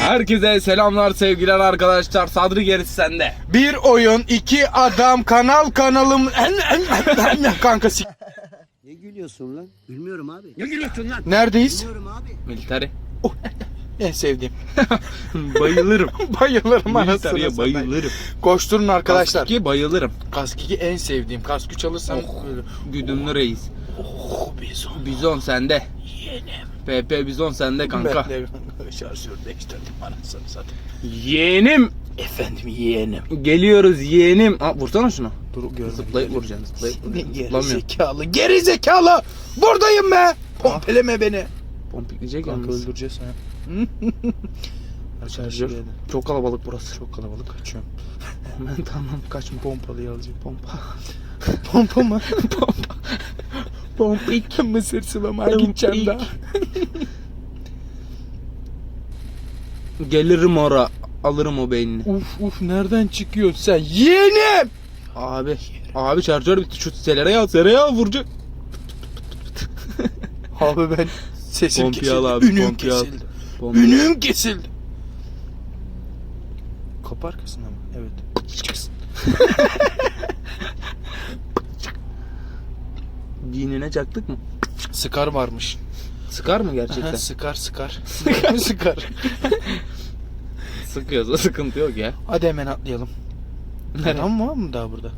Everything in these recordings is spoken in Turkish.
Herkese selamlar sevgiler arkadaşlar. Sadri gerisi sende. Bir oyun, iki adam, kanal kanalım. En, en, kanka sik- Ne gülüyorsun lan? Gülmüyorum abi. Neredeyiz? Gülmüyorum abi. Militari. En sevdiğim. bayılırım. bayılırım anasını satayım. bayılırım. Koşturun arkadaşlar. Kaskı bayılırım. Kask 2 en sevdiğim. Kask 3 alırsam böyle. Güdümlü reis. Oh bizon. Bizon sende. PP Bizon sende kanka. Ben de şarjör değiştirdim anasını satayım. Yeğenim. Efendim yeğenim. Geliyoruz yeğenim. Aa, vursana şunu. Dur görmedim. Zıplayıp vuracaksın. Zıplayıp vuracaksın. geri zekalı. Geri zekalı. Buradayım be. Pompeleme beni. Pompikleyecek Kanka yalnız. öldüreceğiz ha. Şarjör. Çok kalabalık burası. Çok kalabalık kaçıyorum. Ben tamam Kaçma pompalıyı alacağım. pompa. Pompa mı? pompa. Pompik. Mısır sıvama gideceğim daha. Gelirim ora. Alırım o beynini. Uf uf nereden çıkıyorsun sen? Yeğenim! Abi. Abi şarjör bitti. Şu sereye al. Sereye al vuracak. Abi ben sesim kesildi. abi, Ünüm kesildi. Pompa. Ünüm kesildi. Kapı arkasında mı? Evet. Dinine çaktık mı? Sıkar varmış. Sıkar mı gerçekten? Aha, sıkar sıkar. Sıkar sıkar. Sıkıyorsa sıkıntı yok ya. Hadi hemen atlayalım. Adam var mı daha burada?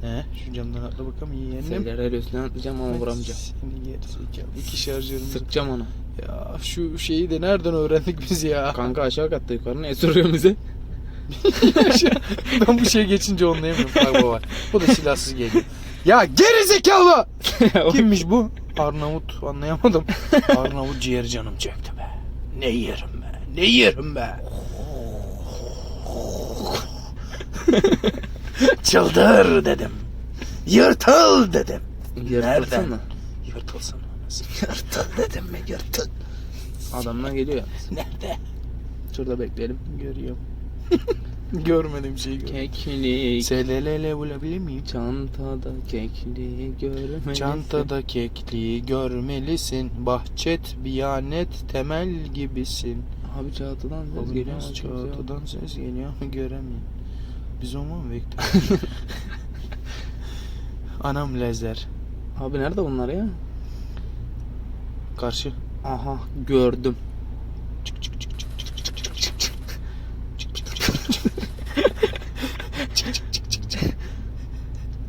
He, şu camdan atla bakalım yeğenim. Seller üstüne atlayacağım ama vuramayacağım. Seni gerizekalı. İki şarjörüm. Sıkacağım onu. Ya şu şeyi de nereden öğrendik biz ya? Kanka aşağı katta yukarı ne soruyor bize? ben bu şey geçince anlayamıyorum. Bak baba. Bu da silahsız geliyor. Ya geri zekalı! Kimmiş bu? Arnavut anlayamadım. Arnavut ciğer canım çekti be. Ne yerim be. Ne yerim be. Çıldır dedim. Yırtıl dedim. Yırtılsana. Yırtılsın. Yırtıl dedim mi yırtıl. Adamlar geliyor. Nerede? Şurada bekleyelim. Görüyorum. Görmedim şeyi gör. Keklik. SLL bulabilir miyim? Çantada kekliği görmelisin. Çantada kekliği görmelisin. Bahçet, biyanet, temel gibisin. Abi çatıdan ses geliyor. güzel. çatıdan ses geliyor ama göremiyorum. Biz o mu bekliyoruz? Anam lezer. Abi nerede bunlar ya? Karşı. Aha gördüm. Çık çık çık çık çık çık çık çık çık. Çık çık çık çık çık çık çık çık.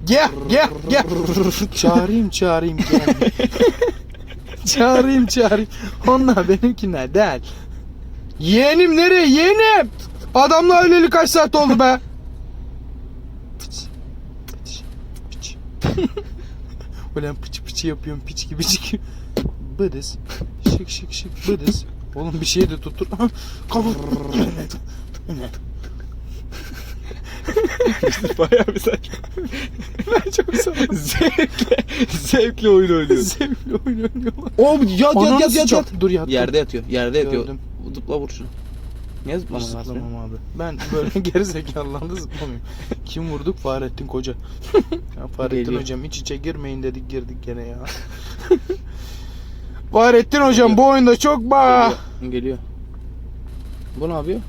Gel gel gel. çağırayım çağırayım gel. çağırayım çağırayım. Onlar benimkiler değil. Yeğenim nereye yeğenim? Adamla öyleli kaç saat oldu be? Piç. Piç. Piç. Ulan piç piç yapıyorum piç gibi çıkıyor. Bıdız. Şık şık şık bıdız. Oğlum bir şey de tuttur. Kafa. Bayağı bir saçma. ben çok sanırım. zevkle, zevkle oyun oynuyor. Zevkli oyun oynuyorlar. Oğlum yat Ananı yat yat yat sıçacağım. yat. Dur. Yerde yatıyor. Yerde yatıyor. Gördüm. Zıpla vur şunu. Niye zıplamam? Zıplamam abi. Ben böyle gerizekalılarla zıplamıyorum. Kim vurduk? Fahrettin Koca. ya Fahrettin Geliyor. hocam iç içe girmeyin dedik girdik gene ya. Fahrettin hocam bu oyunda çok ba. Geliyor. Geliyor. Bu ne yapıyor?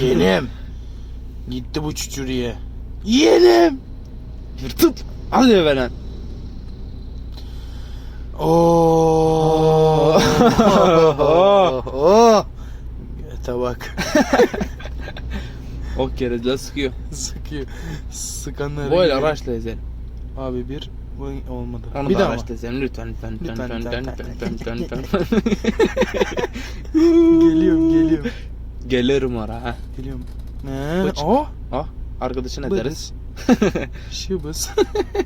Yeğenim. Gitti bu çüçürüye. Yeğenim. Yırtıp. Hadi veren. Oo. Oh. Göte bak. Ok kerezle sıkıyor. Sıkıyor. Sıkanları. Böyle yiyor. araçla ezelim. Abi bir bu olmadı. Onu bir da daha araçla ezelim lütfen lütfen lütfen Lütfen, lütfen lütfen, lütfen. Geliyorum geliyorum. Gelirim ara ha. Geliyorum. Ne? Bıç. Oh. Ah arkadaşın ederiz. Şıbız.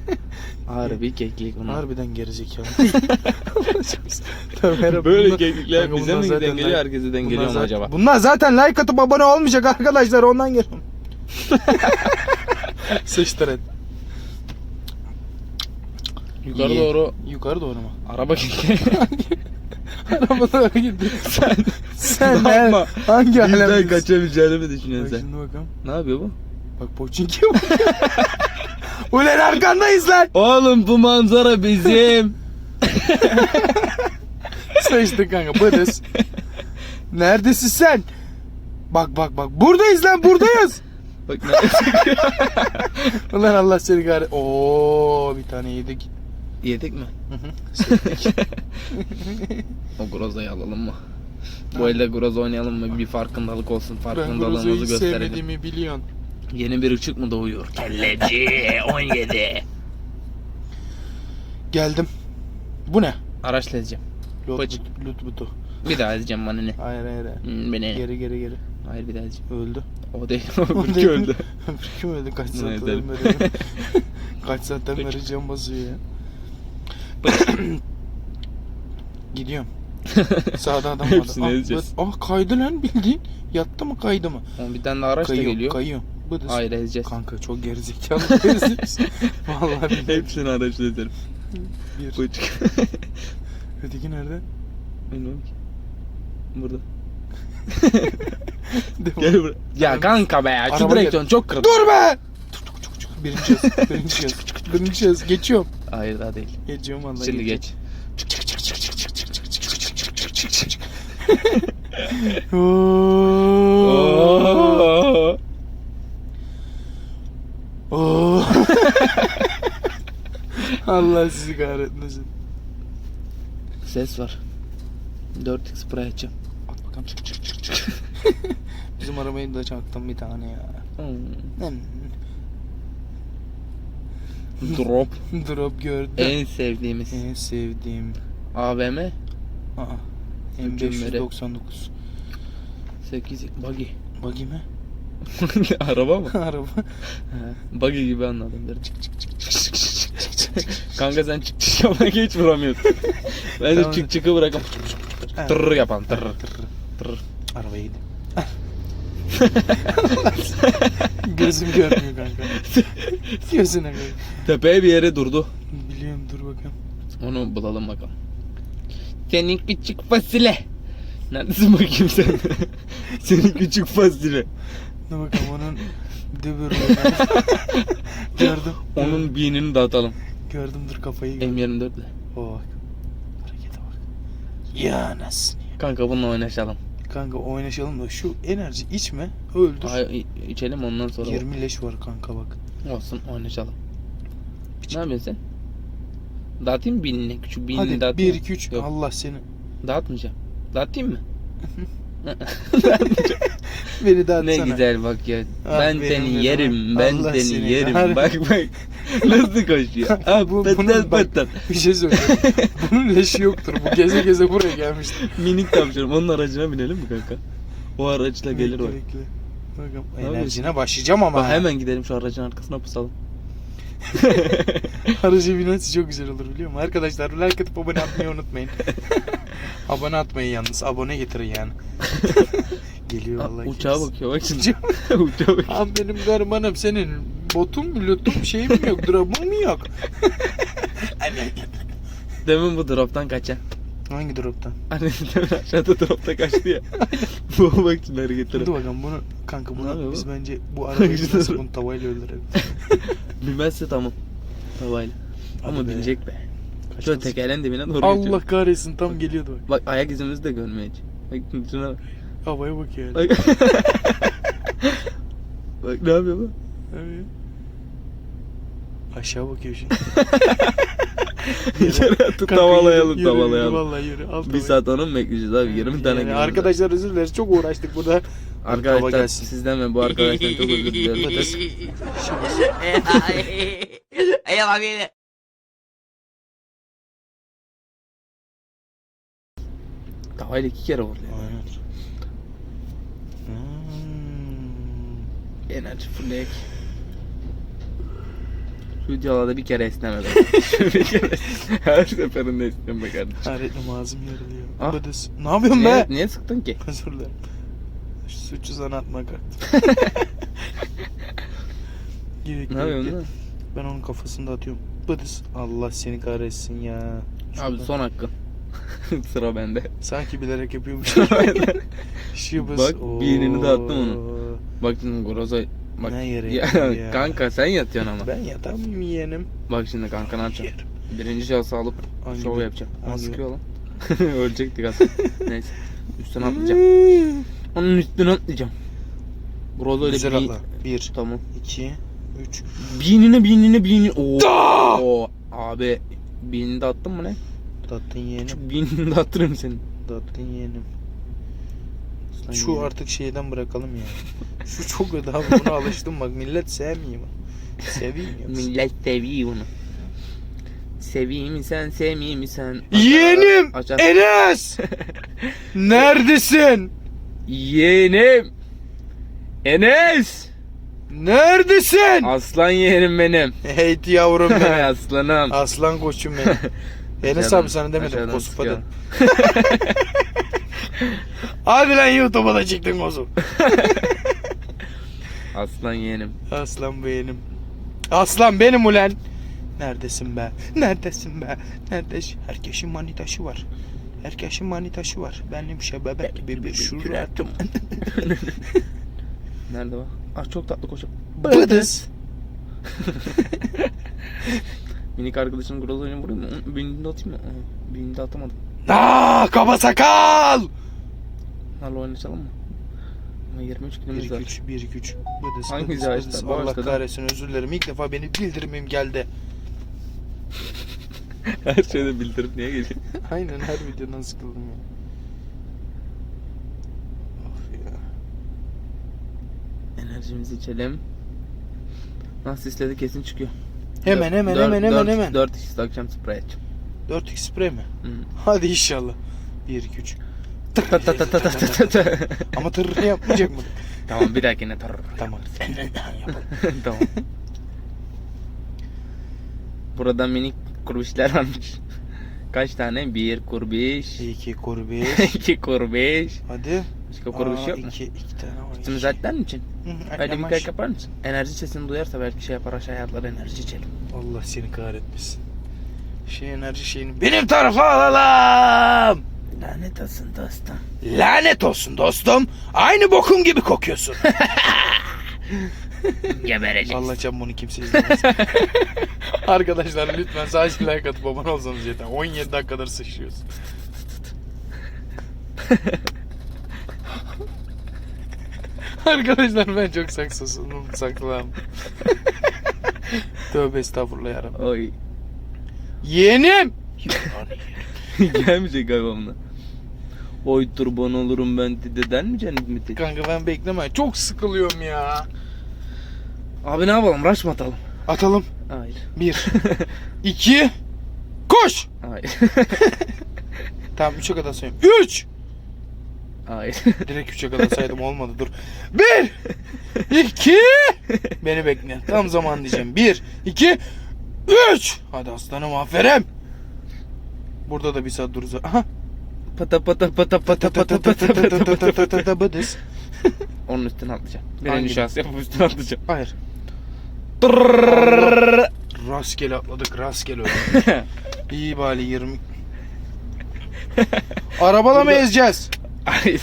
Harbi keklik bunlar. Harbiden gerizekalı. Tabii merhaba. Böyle Bunlar- keklikler Kanka bize bunlar mi zaten geliyor like- herkese den bunlar geliyor mu zaten- acaba? Bunlar zaten like atıp abone olmayacak arkadaşlar ondan geliyorum. Sıçtır et. Yukarı İyi. doğru Yukarı doğru mu? araba gidiyor. Araba doğru gidiyor. Sen Sen ne ne? yapma? Hangi Bizden alemdesin? kaçabileceğini mi Bak düşünüyorsun sen? şimdi bakalım. Ne yapıyor bu? Bak Poçinki bak. Ulan arkandayız lan. Oğlum bu manzara bizim. Sıçtın kanka bıdız. Neredesin sen? Bak bak bak buradayız lan buradayız. Bak ne- Ulan Allah seni kahretsin. Oo bir tane yedik. Yedik mi? O grozayı alalım mı? Bu elde groz oynayalım mı? Bir farkındalık olsun. Ben Farkındalığımızı Grozo'yu gösterelim. sevmediğimi biliyorsun. Yeni bir ışık mı doğuyor? Kelleci 17. Geldim. Bu ne? Araçla ezeceğim. Lot, Bacık. lut butu. Bir daha ezeceğim bana ne? Hayır hayır hayır. Hmm, Beni. Geri geri geri. Hayır bir daha ezeceğim. Öldü. O değil. O Öbürkü değil. öldü. Kim öldü kaç saatten beri? kaç saatten beri can basıyor ya. Gidiyorum. Sağda adam vardı. Hepsini Ah, ezeceğiz. bıt- Ah kaydı lan bildiğin. Yattı mı kaydı mı? Oğlum bir tane araç da Kayıyor, geliyor. kayıyor. Bıdız. Hayır ezeceğiz. Kanka çok gerizekalı gerizekalı. Vallahi billahi. Hepsini araçla ezerim. Bir. Bıçık. Öteki nerede? Bilmiyorum ki. Burada. Gel buraya. Ya kanka be ya. Şu direksiyon çok kırıldı. Dur be! Birinci yaz. Birinci yaz. Birinci yaz. Geçiyorum. Hayır daha değil. Geçiyorum vallahi. Şimdi geç. Oo. Oo. Allah sizi kahretmesin. Ses var. 4x spray açacağım. At bakalım. Çık çık çık çık. Bizim arabayı da çaktım bir tane ya. Hmm. Hmm. Drop. Drop gördüm. En sevdiğimiz. En sevdiğim. AVM Aa. Mükemmel. M599. 8 buggy. Buggy mi? Araba mı? Araba. buggy gibi anladım. Der. Çık çık çık çık çık çık çık. Kanka sen çık çık yapmak hiç vuramıyorsun. Ben de Tamam. çık çıkı bırakıp tırr yapan tırr Tırr. Arabaya gidin. Gözüm görmüyor kanka. Gözüne kanka. Tepeye bir yere durdu. Biliyorum dur bakalım. Onu bulalım bakalım. Senin küçük fasile. Neredesin bakayım sen? Senin küçük fasile. Dur bakalım onun dübür Gördüm. Onun binini dağıtalım. Gördüm dur kafayı gördüm. M24'le. O bak. Harekete bak. Ya nasıl? Kanka bununla oynaşalım. Kanka oynaşalım da şu enerji içme öldür. Ay, i- içelim ondan sonra. 20 leş var kanka bak. Olsun oynaşalım. Ne yapıyorsun sen? Dağıtayım mı binini? Küçük binini Hadi dağıtayım 1 mı? 2 3 Yok. Allah seni. Dağıtmayacağım. Dağıtayım mı? Beni de ne güzel bak ya. Ah, ben benim seni benim. yerim. Ben Allah seni, seni yerim. kahretsin. Bak bak. Nasıl koşuyor? Ah, Bu- pıtır bunun bak- pıtır. Bir şey söyleyeyim. Bunun leşi yoktur. Bu geze geze buraya gelmiştir. Minik tavşanım. Onun aracına binelim mi kanka? O araçla gelir Bekle, bak. bekle. Bakalım Ne enerjine başlayacağım ama. Bak hemen gidelim şu aracın arkasına pusalım. Aracı binmesi çok güzel olur biliyor musun? Arkadaşlar like atıp abone atmayı unutmayın. abone atmayın yalnız. Abone getirin yani. Geliyor Ah, vallahi. uçağa kimse. bakıyor bak şimdi. Uçağa bak. Abi benim garibanım senin botun mu lütun şeyim mi yok drop'un mu yok? Demin bu droptan kaçan. Hangi drop'tan? Hani demin aşağıda dropta kaçtı ya. bu bak şimdi hareketlere. Dur bakalım bunu kanka bunu biz bence bu arabayı nasıl bunu tavayla öldürelim. Bilmezse tamam. Tavayla. Ama be. binecek be. Kaç Şöyle nasıl- tekerleğin dibine doğru Allah geçiyor. kahretsin tam geliyordu bak. Bak ayak izimizi de görmeyecek. Bak şuna bak. Havaya bak yani. Bak. bak ne yapıyor bu? Evet. Aşağı bakıyor şimdi. Yere Kanka tavalayalım yürü, yürü, tavalayalım. Yürü, vallahi yürü. Al Bir tavayı. saat onu mu bekleyeceğiz abi? 20 tane Yani. Arkadaşlar özür dileriz. Çok uğraştık burada. Arkadaşlar gelsin. sizden ve bu arkadaştan çok özür diliyorum. Ella va bien. Tavayla iki kere vur. ya. Aynen. Hmm. Enerji fullek. Bir kere esneme be. bir kere. Her seferinde esneme kardeşim. Kahretlim ağzım yarılıyor. Ah. Ne yapıyorsun Niye, be? niye sıktın ki? Özür dilerim. Suçu sana atmak kalktım. Ne yapıyorsun lan? Ben onun kafasında atıyorum. Bıdız. Allah seni kahretsin ya. Abi Şuradan. son hakkın. Sıra bende. Sanki bilerek yapıyormuş. Bız. Bak, Oo. de attım Bak şimdi Groza Bak, Ne yere ya, ya? Kanka sen yatıyorsun ama. Ben yatamam yeğenim. Bak şimdi kanka ne yapacağım? Birinci şahsı alıp Hangi şov yapacağım. Ama sıkıyor lan. Ölecektik aslında. Neyse. Üstüne atlayacağım. Onun üstüne atlayacağım. Burada öyle Güzel bir... atla. Bir, Tamam. iki, üç. Binine binine binine. Oo. Oo. Abi binini de attın mı ne? Tattın yeğenim. Binini de attırırım senin. Tattın yeğenim. Aslan Şu yeğenim. artık şeyden bırakalım ya. Şu çok kötü abi buna alıştım bak millet sevmiyor. Seveyim ya. Millet seviyor onu. Seveyim mi sen, sevmeyeyim mi sen? Yeğenim Açar. Enes! Neredesin? Yeğenim. Enes. Neredesin? Aslan yeğenim benim. Heyti yavrum benim. Aslanım. Aslan koçum benim. Enes abi sana demedim sıkıyor. hadi. Hadi lan YouTube'a da çıktın Kosup. Aslan yeğenim. Aslan benim. Aslan benim ulan. Neredesin be? Neredesin be? Neredesin? Herkesin manitaşı var. Herkesin manitaşı var. Benim şey bebek gibi bir şuratım. Nerede o? Ah çok tatlı koşuyor. Bıdız. Minik arkadaşının grozunu vurayım mı? Hı, Binini de atayım mı? Aha, Binini de atamadım. Aa, kaba sakal. Hala oynaşalım mı? Ama 23 1 kilomuz 2 var. 3 1 2 3. Bıdız Hangi bıdız bıdız. Allah kahretsin özür dilerim. İlk defa beni bildirimim geldi. Her şeyde bildirip niye geliyor? Aynen her videodan sıkıldım ya. Of ya. Enerjimizi içelim. Nasıl istedi kesin çıkıyor. Hemen hemen Dört- hemen hemen dört- hemen. 4 x akşam sprey açacağım. 4x spray mi? Hı. Hadi inşallah. 1 2 3. Ta ta ta ta ta ta ta ta. Ama tır yapmayacak mı? Tamam bir dahakine tar. tamam. Yapalım. tamam. Burada minik kurbişler varmış. Kaç tane? Bir kurbiş. 2 kurbiş. iki kurbiş. Hadi. Başka kurbiş yok mu? 2 2 tane var. Üstümüzü atlar mı için? Öyle bir kayık yapar mısın? Enerji sesini duyarsa belki şey yapar aşağıya atlar enerji içelim. Allah seni kahretmesin. Şey enerji şeyini benim tarafa alalım. Lanet olsun dostum. Lanet olsun dostum. Aynı bokum gibi kokuyorsun. Gebereceksin. Allah can bunu kimse izlemez. Arkadaşlar lütfen sadece like atıp abone olsanız yeter. 17 dakikadır sıçrıyoruz. Arkadaşlar ben çok saksızım. Saklam. Tövbe estağfurullah yarabbim. Oy. Yeğenim. Gelmeyecek galiba buna. Oy turban olurum ben dededen mi cennet Kanka ben bekleme. Çok sıkılıyorum ya. Abi ne yapalım? Rush mı atalım? Atalım. Hayır. Bir. iki. Koş. Hayır. Tamam 3'e kadar sayayım. 3. Hayır. Direkt 3'e kadar saydım olmadı dur. 1 2 Beni bekle. Tam zaman diyeceğim. 1 2 3 Hadi aslanım aferin. Burada da bir saat dururuz. Aha. Pata pata pata pata pata pata pata pata pata. Bıdız. Onun üstüne atlayacağım. Birinci şahs yapıp üstüne atlayacağım. Hayır. Rastgele atladık rastgele öyle. İyi bari 20. Arabala mı ezeceğiz? Hayır.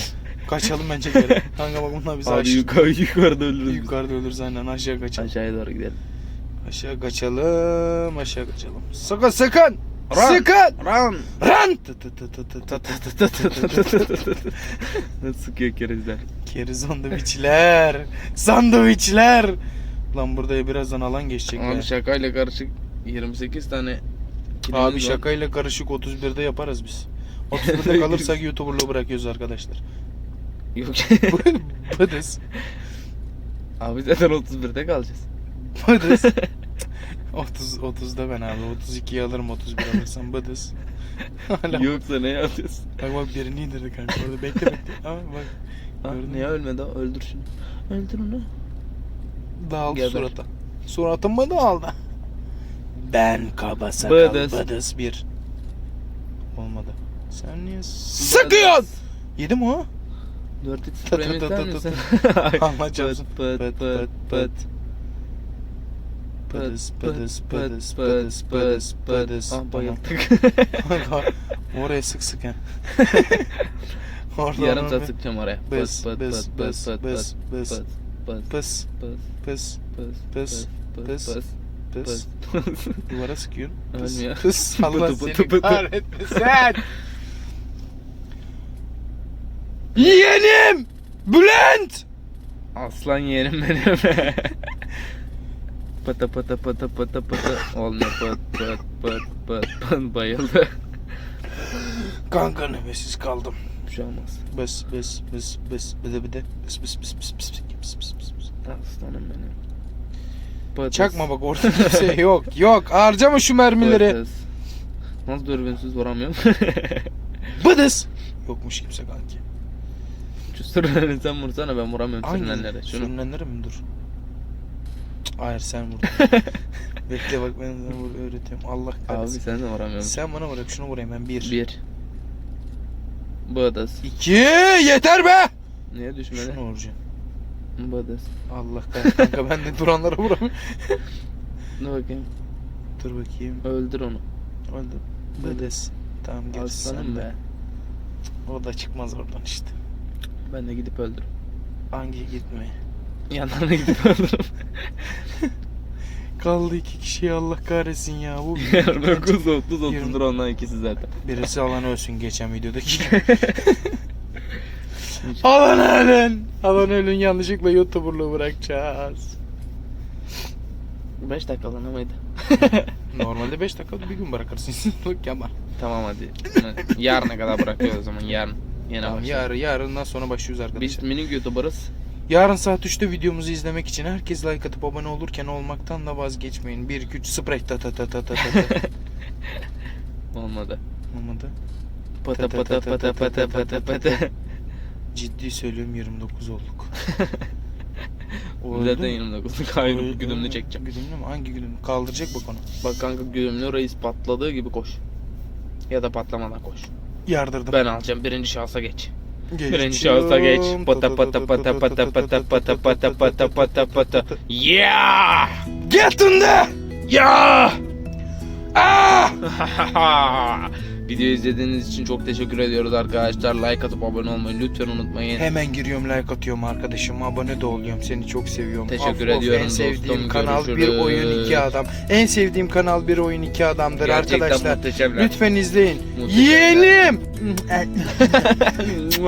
Kaçalım bence geri. Kanka bak bunlar bizi aşağı. yukarı yukarıda ölürüz. Yukarıda ölürüz aynen aşağı kaçalım. Aşağıya doğru gidelim. Aşağı kaçalım, aşağı kaçalım. Sakın sakın! Run! Sakın! Run! Run! Tı tı tı tı tı tı tı. Nasıl sıkıyor kerizler? Keri sandviçler, sandviçler. Lan burada birazdan alan geçecek. Abi be. şakayla karışık 28 tane Abi var. şakayla karışık 31'de yaparız biz. 31'de kalırsak YouTuber'lığı bırakıyoruz arkadaşlar. Yok. Bıdız. Abi zaten 31'de kalacağız. Bıdız. 30 30'da ben abi 32'yi alırım 31 alırsam bıdız. Hala. Yoksa ne yapıyorsun? Bak bak birini indirdi kanka orada bekle bekle. Ama bak Ha, niye ölmedi o? Öldür şunu. Öldür onu. Dağıldı Geber. suratı. Suratımı da aldı. Ben kaba sakal bıdıs. bıdıs bir. Olmadı. Sen niye sıkıyorsun? Yedi mi o? 4 x premium ister misin? Anlayacaksın. Pıt pıt pıt pıt. Pıdıs pıdıs pıdıs pıdıs pıdıs pıdıs. Ah bayıldık. oraya sık sık ha. Yarım saat sıkacağım oraya. Pıt pıt pıt pıt pıt pıt. Pıs. Pıs Pıs. pıs Pıs. Pıs, Pıs. Duvara sıkıyorsun. Pıs pıs. Allah seni kahretmesin. Yeğenim! Bülent! Aslan yerim benim. pıtı pıtı pıtı pıtı pıtı. Olmuyor pıt pıt pıt pıt pıt bayıldı. Kanka nefessiz kaldım. Bir şey olmaz. Bıs bıs bıs bıs bıs bıs bıs bıs bıs bıs bıs Aslanım benim. Pıtız. Çakma bak orada kimse yok. Yok harcama şu mermileri. Pıtız. Nasıl dürbünsüz vuramıyorum? Bıdız. Yokmuş kimse kanki. Şu sürüleri sen vursana ben vuramıyorum Hangi? sürülenlere. Şunu. Sürünenlere mi dur? Hayır sen vur. Bekle bak ben sana vur öğretiyorum. Allah Abi kahretsin. sen de vuramıyorum. Sen bana bırak şunu vurayım ben bir. Bir. Bıdız. İki yeter be. Niye düşmedi? Şunu vuracağım. Bıdız. Allah kahretsin kanka ben de duranlara vuramıyorum. Dur bakayım. Dur bakayım. Öldür onu. Oldu. Bıdız. Tamam gerisi Aslanım sende. be. O da çıkmaz oradan işte. Ben de gidip öldürürüm. Hangi gitme. Yanlarına gidip öldürürüm. Kaldı iki kişi Allah kahretsin ya. Bu 9 30 30 Yirmi- lira ondan ikisi zaten. Birisi alan ölsün geçen videodaki. alan ölün. Alan ölün yanlışlıkla YouTuber'lığı bırakacağız. 5 dakika lan mıydı? Normalde 5 dakika bir gün bırakırsın. Yapma. Tamam hadi. Yarına kadar bırakıyoruz o zaman yarın. Yine Tamam, yarın, yarından sonra başlıyoruz Biz arkadaşlar. minik YouTuber'ız. Yarın saat 3'te videomuzu izlemek için herkes like atıp abone olurken olmaktan da vazgeçmeyin. 1 2 3 spray ta ta ta ta ta ta. Olmadı. Olmadı. Pata pata pata pata pata pata. Ciddi söylüyorum 29 olduk. Zaten 29'luk ayrı güdümlü çekeceğim. Güdümlü mü? Hangi güdümlü? Kaldıracak bak onu. Bak kanka güdümlü reis patladığı gibi koş. Ya da patlamadan koş. Yardırdım. Ben alacağım birinci şahsa geç. Birinci şahsa geç. Pata pata pata pata pata pata pata pata pata pata. Yeah! Get in there! Yeah! Ah! Video izlediğiniz için çok teşekkür ediyoruz arkadaşlar. Like atıp abone olmayı lütfen unutmayın. Hemen giriyorum like atıyorum arkadaşım. Abone de oluyorum. Seni çok seviyorum. Teşekkür Of, of, ediyorum En sevdiğim dostum. kanal bir oyun iki adam. En sevdiğim kanal bir oyun iki adamdır Gerçekten arkadaşlar. muhteşemler. Lütfen izleyin. Muhteşemler.